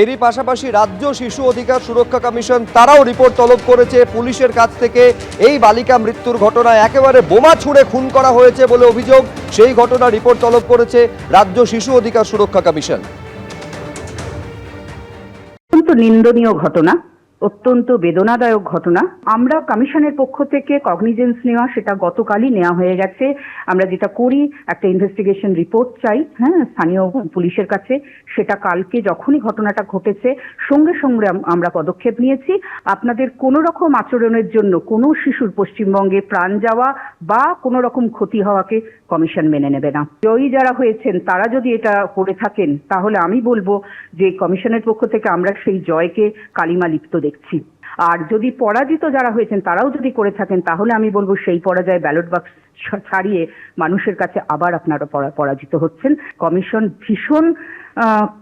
এরই পাশাপাশি রাজ্য শিশু অধিকার সুরক্ষা কমিশন তারাও রিপোর্ট তলব করেছে। পুলিশের কাছ থেকে এই বালিকা মৃত্যুর ঘটনায় একেবারে বোমা ছুঁড়ে খুন করা হয়েছে বলে অভিযোগ। সেই ঘটনা রিপোর্ট তলব করেছে রাজ্য শিশু অধিকার সুরক্ষা কমিশন। নিন্দনীয় ঘটনা। অত্যন্ত বেদনাদায়ক ঘটনা। আমরা কমিশনের পক্ষ থেকে কগনিজেন্স নেওয়া সেটা গতকালই নেওয়া হয়ে গেছে। আমরা যেটা করি, একটা ইনভেস্টিগেশন রিপোর্ট চাই হ্যাঁ স্থানীয় পুলিশের কাছে। সেটা কালকে যখনই ঘটনাটা ঘটেছে, সঙ্গে সঙ্গে আমরা পদক্ষেপ নিয়েছি। আপনাদের কোনো রকম আচরণের জন্য কোনো শিশুর পশ্চিমবঙ্গে প্রাণ যাওয়া বা কোনো রকম ক্ষতি হওয়াকে কমিশন মেনে নেবে না। জয়ী যারা হয়েছেন, তারা যদি এটা করে থাকেন, তাহলে আমি বলব যে কমিশনের পক্ষ থেকে আমরা সেই জয়কে কালিমা লিপ্ত দেখছি। আর যদি পরাজিত যারা হয়েছেন, তারাও যদি করে থাকেন, তাহলে আমি বলব সেই পরাজয় ব্যালট বাক্স ছাড়িয়ে মানুষের কাছে আবার আপনারা পরাজিত হচ্ছেন। কমিশন ভীষণ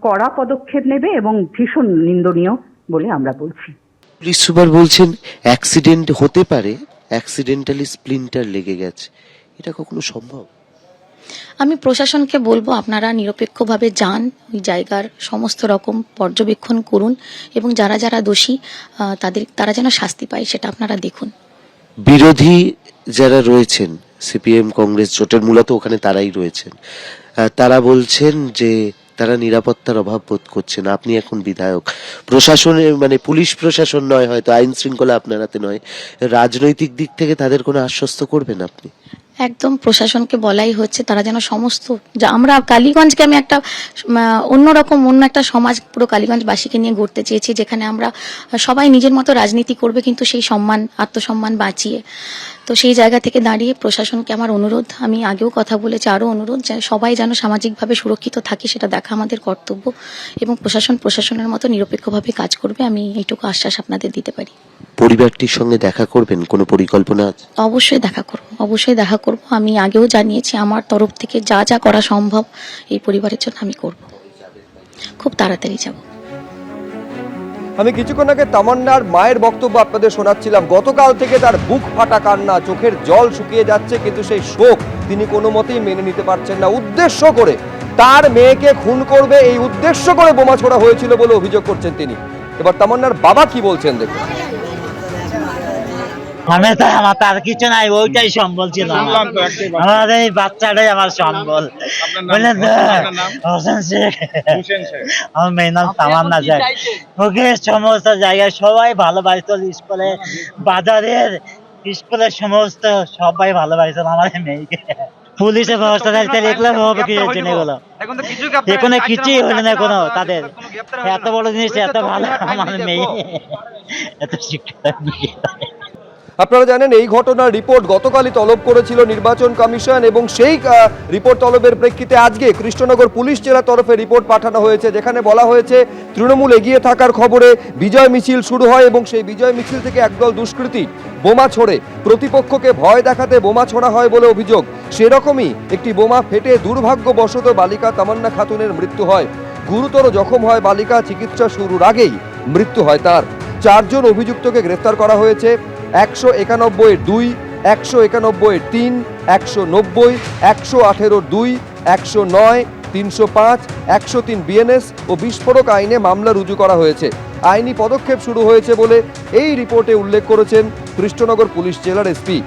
কড়া পদক্ষেপ নেবে এবং ভীষণ নিন্দনীয় বলে আমরা বলছি। পুলিশ সুপার বলছেন অ্যাক্সিডেন্ট হতে পারে অ্যাক্সিডেন্টালি স্প্লিন্টার লেগে গেছে। এটা কখনো সম্ভব? আমি প্রশাসনকে বলব, আপনারা নিরপেক্ষভাবে যান, ওই জায়গার সমস্ত রকম পর্যবেক্ষণ করুন এবং যারা যারা দোষী তাদের, তারা যেন শাস্তি পায়, সেটা আপনারা দেখুন। বিরোধী যারা রয়েছেন, সিপিএম, কংগ্রেস, জোটের মূলত ওখানে তারাই রয়েছেন তারা বলছেন যে তারা নিরাপত্তার অভাব বোধ করছেন, আপনি এখন বিধায়ক। প্রশাসনের মানে পুলিশ প্রশাসন নয়, হয়তো আইন শৃঙ্খলা আপনার হাতে নয়, রাজনৈতিক দিক থেকে তাদের কোনো আশ্বস্ত করবেন আপনি? একদম প্রশাসনকে বলাই হচ্ছে, তারা যেন সমস্ত যা আমরা কালীগঞ্জকে আমি একটা অন্যরকম অন্য একটা সমাজ, পুরো কালীগঞ্জবাসীকে নিয়ে ঘুরতে চেয়েছি, যেখানে আমরা সবাই নিজের মতো রাজনীতি করবে, কিন্তু সেই সম্মান, আত্মসম্মান বাঁচিয়ে। তো সেই জায়গা থেকে দাঁড়িয়ে প্রশাসনকে আমার অনুরোধ আমি আগেও কথা বলেছি আরও অনুরোধ যে সবাই যেন সামাজিকভাবে সুরক্ষিত থাকে সেটা দেখা আমাদের কর্তব্য এবং প্রশাসন প্রশাসনের মতো নিরপেক্ষভাবে কাজ করবে আমি এইটুকু আশ্বাস আপনাদের দিতে পারি। পরিবারটির সঙ্গে দেখা করবেন? কোনো পরিকল্পনা অবশ্যই দেখা করব অবশ্যই দেখা করব। আমি আগেও জানিয়েছি আমার তরফ থেকে যা যা করা সম্ভব এই পরিবারের জন্য আমি করব। খুব তাড়াতাড়ি যাব। আমি কিছুক্ষণ আগে তামান্নার মায়ের বক্তব্য আপনাদের শোনাচ্ছিলাম। গতকাল থেকে তার বুক ফাটা কান্না, চোখের জল শুকিয়ে যাচ্ছে, কিন্তু সেই শোক তিনি কোনো মতেই মেনে নিতে পারছেন না। উদ্দেশ্য করে তার মেয়েকে খুন করবে, এই উদ্দেশ্য করে বোমা ছোড়া হয়েছিল বলে অভিযোগ করছেন তিনি। এবার তামান্নার বাবা কি বলছেন দেখুন। আমি তো আমার তার কিছু নাই ওইটাই সম্বল ছিল আমার। এই বাচ্চাটাই আমার সম্বল। বুঝলেন তো? হোসেন শেখ। আমার মেয়ের নাম শেখ। ওকে সমস্ত জায়গায় সবাই ভালোবাসত স্কুলে বাজারের স্কুলের সমস্ত সবাই ভালোবাসত আমার মেয়েকে। পুলিশের ব্যবস্থা থাকতে লিখলে হবে কি জন্য এগুলো এখন তো এখানে কিছুই হলো না কোনো তাদের। এত বড় জিনিস এত ভালো আমার মেয়ে। এত শিক্ষা আপনারা জানেন, এই ঘটনার রিপোর্ট গতকালই তলব করেছিল নির্বাচন কমিশন এবং সেই রিপোর্ট তলবের প্রেক্ষিতে আজকে কৃষ্ণনগর পুলিশ জেলা তরফে রিপোর্ট পাঠানো হয়েছে, যেখানে বলা হয়েছে, তৃণমূল এগিয়ে থাকার খবরে বিজয় মিছিল শুরু হয় এবং সেই বিজয় মিছিল থেকে একদল দুষ্কৃতী বোমা ছোড়ে। প্রতিপক্ষকে ভয় দেখাতে বোমা ছোড়া হয় বলে অভিযোগ। সেরকমই একটি বোমা ফেটে দুর্ভাগ্যবশত বালিকা তামান্না খাতুনের মৃত্যু হয়। গুরুতর জখম হয় বালিকা চিকিৎসা শুরুর আগেই মৃত্যু হয় তার। চারজন অভিযুক্তকে গ্রেফতার করা হয়েছে। একশো একানব্বই, দুই, একশো একানব্বই, তিন, একশো নব্বই, একশো আঠেরো, দুই, একশো নয়, তিনশো পাঁচ, একশো তিন বিএনএস ও বিস্ফোরক আইনে মামলা রুজু করা হয়েছে। আইনি পদক্ষেপ শুরু হয়েছে বলে এই রিপোর্টে উল্লেখ করেছেন কৃষ্ণনগর পুলিশ জেলার এসপি।